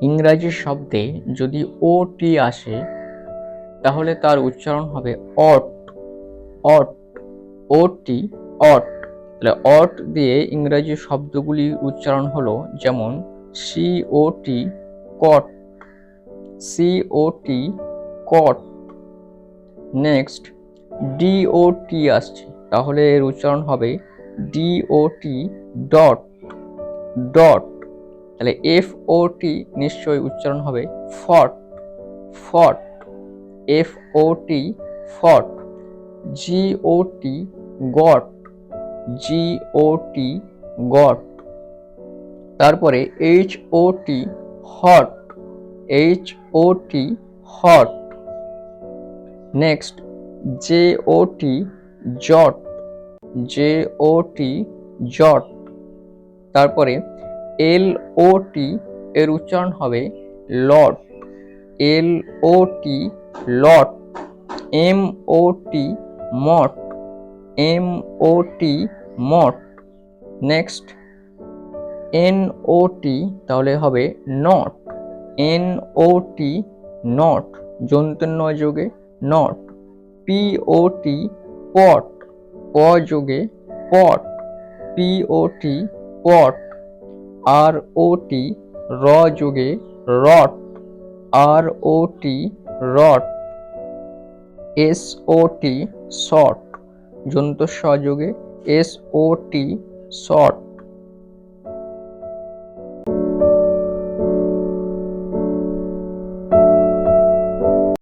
ইংরাজি শব্দে যদি ও টি আসে, তাহলে তার উচ্চারণ হবে অট। অট। ও টি অট। তাহলে অট দিয়ে ইংরাজি শব্দগুলি উচ্চারণ হলো যেমন C O T cot C O T cot next D O T আসছে। তাহলে এর উচ্চারণ হবে D O T dot dot তাহলে এফ ও টি নিশ্চয়ই উচ্চারণ হবে ফট ফট এফ ও টি ফট G O T got G O T got. তারপরে H O T hot H O T hot. Next J O T jot J O টি জট। তারপরে এল ও টি এর উচ্চারণ হবে lot L O T lot M O T mot M O T mot next N O T তাহলে হবে not N O T not যন্তন্য যোগে not P ও টি পট প যোগে পট পি ও টি পট আর ও টি র যোগে rot R O T rot S O T sot যন্ত যোগে S O T shot